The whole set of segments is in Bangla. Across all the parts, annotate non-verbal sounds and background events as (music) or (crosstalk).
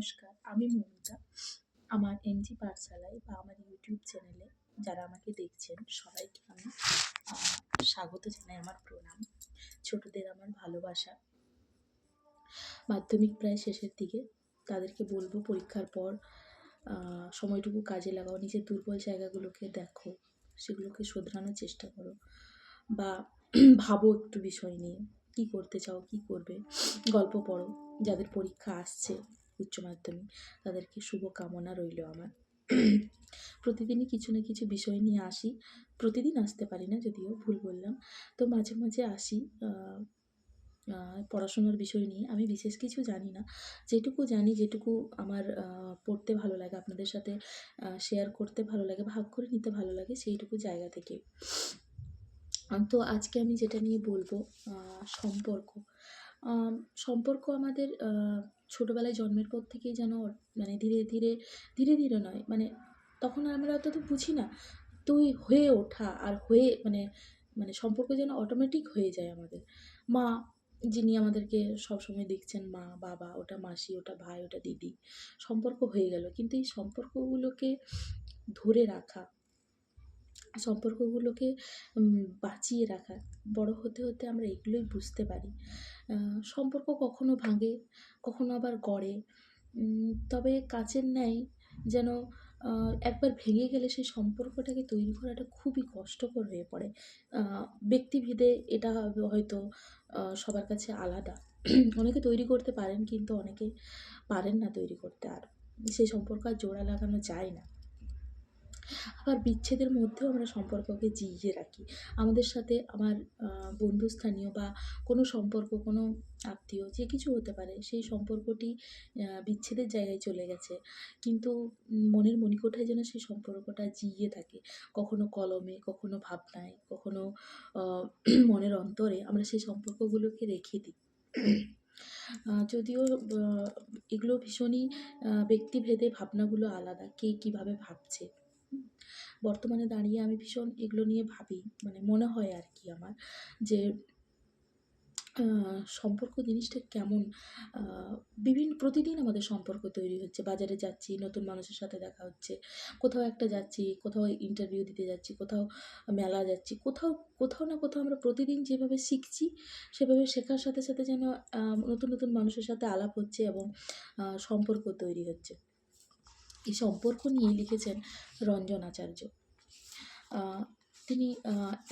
নমস্কার, আমি মৌমিতা। আমার এমজি পাঠশালায় বা আমার ইউটিউব চ্যানেলে যারা আমাকে দেখছেন, সবাইকে আমি স্বাগত জানাই আমার প্রণাম। ছোটদের আমার ভালোবাসা। মাধ্যমিক প্রায় শেষের দিকে। তাদেরকে বলব, পরীক্ষার পর সময়টুকু কাজে লাগাও, নিজের দুর্বল জায়গাগুলোকে দেখো, সেগুলোকে শোধরানোর চেষ্টা করো। বা (clears throat) ভাবো একটু বিষয় নিয়ে, কী করতে চাও, কী করবে, গল্প পড়ো, যাদের পরীক্ষা আসছে। উচ্চ মাধ্যমিক। তাদেরকে শুভকামনা রইল আমার। প্রতিদিনই কিছু না কিছু বিষয় নিয়ে আসি। প্রতিদিন আসতে পারি না, যদিও ভুল বললাম। তো মাঝে মাঝে আসি পড়াশোনার বিষয় নিয়ে। আমি বিশেষ কিছু জানি না। যেটুকু জানি, যেটুকু আমার পড়তে ভালো লাগে, আপনাদের সাথে শেয়ার করতে ভালো লাগে, ভাগ করে নিতে ভালো লাগে, সেইটুকু জায়গা থেকে। তো আজকে আমি যেটা নিয়ে বলব সম্পর্ক। সম্পর্ক আমাদের ছোটোবেলায় জন্মের পর থেকেই যেন মানে ধীরে ধীরে ধীরে ধীরে নয় মানে তখন আমরা অত তো বুঝি না, তুই হয়ে ওঠা আর হয়ে মানে মানে সম্পর্ক যেন অটোমেটিক হয়ে যায় আমাদের। মা যিনি আমাদেরকে সবসময় দেখছেন, মা, বাবা, ওটা মাসি, ওটা ভাই, ওটা দিদি, সম্পর্ক হয়ে গেল। কিন্তু এই সম্পর্কগুলোকে ধরে রাখা সম্পর্কগুলোকে বাঁচিয়ে রাখা। বড় হতে হতে আমরা এগুলোই বুঝতে পারি। সম্পর্ক কখনো ভাঙে, কখনো আবার গড়ে। তবে কাচের ন্যায় যেন একবার ভেঙে গেলে সেই সম্পর্কটাকে তৈরি করাটা খুবই কষ্টকর হয়ে পড়ে। ব্যক্তিভেদে এটা হয়তো সবার কাছে আলাদা। অনেকে তৈরি করতে পারেন, কিন্তু অনেকে পারেন না তৈরি করতে। আর সেই সম্পর্ক আর জোড়া লাগানো যায় না। আবার বিচ্ছেদের মধ্যেও আমরা সম্পর্ককে জিইয়ে রাখি। আমাদের সাথে আমার বন্ধুস্থানীয় বা কোনো সম্পর্ক, কোনো আত্মীয় যে কিছু হতে পারে, সেই সম্পর্কটি বিচ্ছেদের জায়গায় চলে গেছে। কিন্তু মনের মণিকোঠায় যেন সেই সম্পর্কটা জিইয়ে থাকে। কখনো কলমে, কখনো ভাবনায়, কখনো মনের অন্তরে আমরা সেই সম্পর্কগুলোকে রেখে দিই। যদিও এগুলো ভীষণই ব্যক্তিভেদে ভাবনাগুলো আলাদা, কে কীভাবে ভাবছে। বর্তমানে দাঁড়িয়ে আমি ভীষণ এগুলো নিয়ে ভাবি মানে মনে হয় আর কি আমার যে সম্পর্ক জিনিসটা কেমন? বিভিন্ন, প্রতিদিন আমাদের সম্পর্ক তৈরি হচ্ছে, বাজারে যাচ্ছি, নতুন মানুষের সাথে দেখা হচ্ছে, কোথাও একটা যাচ্ছি, কোথাও ইন্টারভিউ দিতে যাচ্ছি, কোথাও মেলা যাচ্ছি, কোথাও কোথাও না কোথাও আমরা প্রতিদিন যেভাবে শিখছি, সেভাবে শেখার সাথে সাথে যেন নতুন নতুন মানুষের সাথে আলাপ হচ্ছে এবং সম্পর্ক তৈরি হচ্ছে। এই সম্পর্ক নিয়ে লিখেছেন রঞ্জন আচার্য। তিনি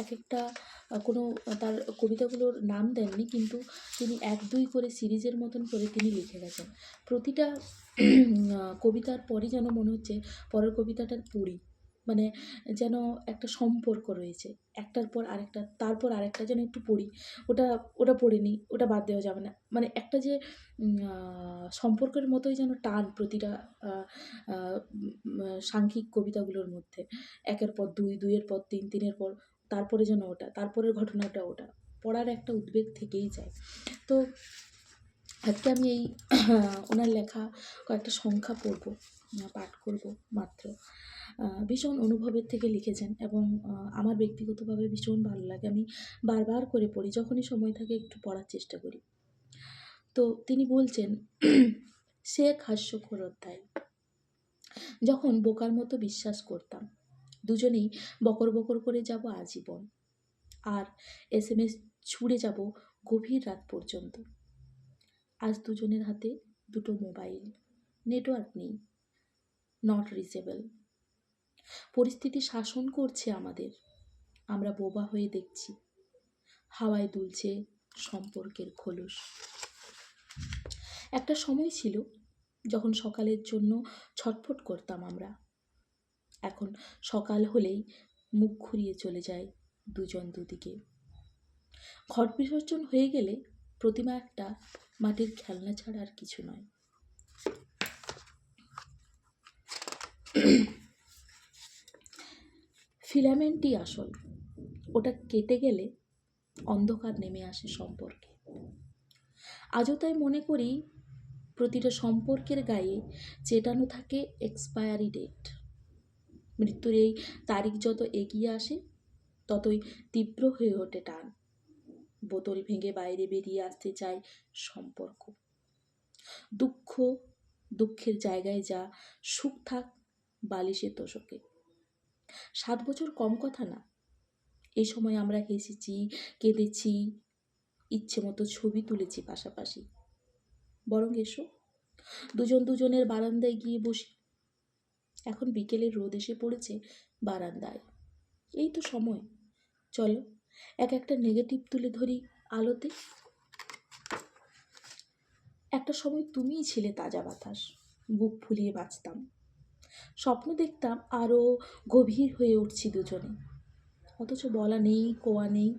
এক একটা কোনো তার কবিতাগুলোর নাম দেননি, কিন্তু তিনি এক দুই করে সিরিজের মতন করে তিনি লিখে গেছেন। প্রতিটা কবিতার পরই যেন মনে হচ্ছে পরের কবিতাটার পড়ি মানে যেন একটা সম্পর্ক রয়েছে। একটার পর আরেকটা, তারপর আরেকটা যেন একটু পড়ি। ওটা ওটা পড়ে নিই, ওটা বাদ দেওয়া যাবে না। মানে একটা যে সম্পর্কের মতোই যেন টান প্রতিটা সাংখ্যিক কবিতাগুলোর মধ্যে। একের পর দুই, দুইয়ের পর তিন, তিনের পর তারপরে যেন ওটা, তারপরের ঘটনাটা ওটা। পড়ার একটা উদ্বেগ থেকেই যায়। তো আজকে আমি এই, ওনার লেখা কয়েকটা সংখ্যা পড়ব। পাঠ করব মাত্র। ভীষণ অনুভবের থেকে লিখেছেন এবং আমার ব্যক্তিগতভাবে ভীষণ ভালো লাগে। আমি বারবার করে পড়ি, যখনই সময় থাকে একটু পড়ার চেষ্টা করি। তো তিনি বলছেন (clears throat) শেখ হাস্যকর অধ্যায়। যখন বোকার মতো বিশ্বাস করতাম, দুজনেই বকর বকর করে যাব আজীবন, আর এস এম এস ছুঁড়ে যাব গভীর রাত পর্যন্ত। আজ দুজনের হাতে দুটো মোবাইল, নেটওয়ার্ক নেই। নট রিচেবল পরিস্থিতি শাসন করছে আমাদের। আমরা বোবা হয়ে দেখছি। হাওয়ায় দুলছে সম্পর্কের খোলস। একটা সময় ছিল যখন সকালের জন্য ছটফট করতাম আমরা। এখন সকাল হলেই মুখ ঘুরিয়ে চলে যায় দুজন দুদিকে। ঘট বিসর্জন হয়ে গেলে প্রতিমা একটা মাটির খেলনা ছাড়া আর কিছু নয়। ফিলামেন্টই আসল। ওটা কেটে গেলে অন্ধকার নেমে আসে সম্পর্কে। আজও তাই মনে করি প্রতিটা সম্পর্কের গায়ে চেটানো থাকে এক্সপায়ারি ডেট মৃত্যুর এই তারিখ যত এগিয়ে আসে, ততই তীব্র হয়ে ওঠে টান। বোতল ভেঙে বাইরে বেরিয়ে আসতে চায় সম্পর্ক। দুঃখ, দুঃখের জায়গায় যা সুখ থাক বালিশে তোষকে। সাত বছর কম কথা না। এই সময় আমরা হেসেছি, কেঁদেছি, ইচ্ছে মতো ছবি তুলেছি পাশাপাশি। বরং এসো, দুজন দুজনের বারান্দায় গিয়ে বসি। এখন বিকেলের রোদ এসে পড়েছে বারান্দায়। এই তো সময়। চলো, এক একটা নেগেটিভ তুলে ধরি আলোতে। একটা সময় তুমিই ছিলে তাজা বাতাস, বুক ফুলিয়ে বাঁচতাম। স্বপ্ন দেখতাম আরও গভীর হয়ে উঠছি দুজনে। অথচ বলা নেই, কোয়া নেই,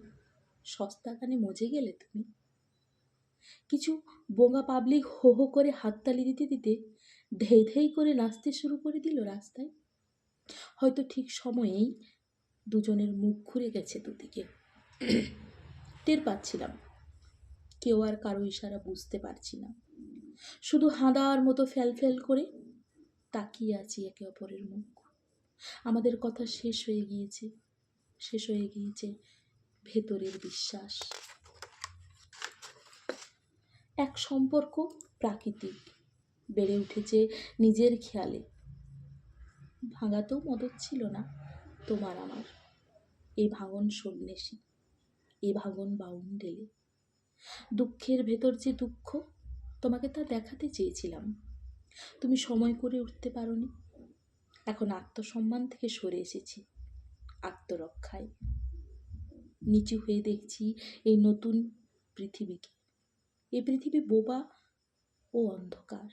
সস্তা গানে মজে গেলে তুমি। কিছু বোঙা পাবলিক হো হো করে হাততালি দিতে দিতে ধেই ধেই করে নাচতে শুরু করে দিল রাস্তায়। হয়তো ঠিক সময়েই দুজনের মুখ ঘুরে গেছে দুদিকে। টের পাচ্ছিলাম, কেউ আর কারও ইশারা বুঝতে পারছি না। শুধু হাঁদার মতো ফ্যাল ফ্যাল করে তাকিয়ে আছি একে অপরের মুখ। আমাদের কথা শেষ হয়ে গিয়েছে, শেষ হয়ে গিয়েছে ভেতরের বিশ্বাস। এক সম্পর্ক প্রাকৃতিক, বেড়ে উঠেছে নিজের খেয়ালে। ভাঙাতেও মদত ছিল না তোমার আমার এই ভাঙন সন্ন্যাসী, এ ভাঙন বাউন্ডেলে। দুঃখের ভেতর যে দুঃখ, তোমাকে তা দেখাতে চেয়েছিলাম। তুমি সময় করে উঠতে পারোনি। এখন আত্মসম্মান থেকে সরে এসেছি, আত্মরক্ষায়। নিচু হয়ে দেখছি এই নতুন পৃথিবীকে। এই পৃথিবী বোবা ও অন্ধকার।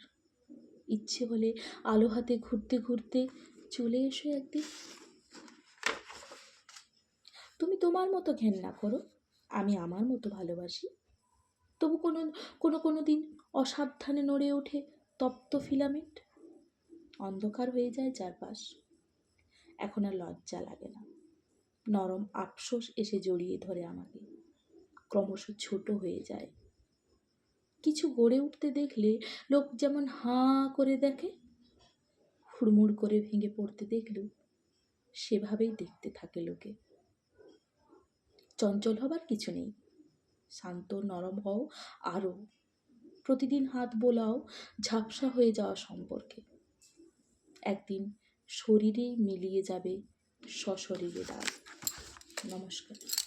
ইচ্ছে হলে আলো হাতে ঘুরতে ঘুরতে চলে এসো একদিন। তুমি তোমার মতো ঘেন্না করো, আমি আমার মতো ভালোবাসি। তবু কোনো কোনো কোনো দিন অসাবধানে নড়ে ওঠে তপ্ত ফিলামেন্ট। অন্ধকার হয়ে যায় চারপাশ। এখন আর লজ্জা লাগে না। নরম আফসোস এসে জড়িয়ে ধরে আমাকে। ক্রমশ ছোট হয়ে যায়। কিছু গড়ে উঠতে দেখলে লোক যেমন হাঁ করে দেখে, হুড়মুড় করে ভেঙে পড়তে দেখলেও সেভাবেই দেখতে থাকে লোকে। চঞ্চল হবার কিছু নেই। শান্ত, নরম হও আরও। প্রতিদিন হাত বোলাও ঝাপসা হয়ে যাওয়া সম্পর্কে। একদিন শরীরেই মিলিয়ে যাবে সশরীরে দাঁড় নমস্কার।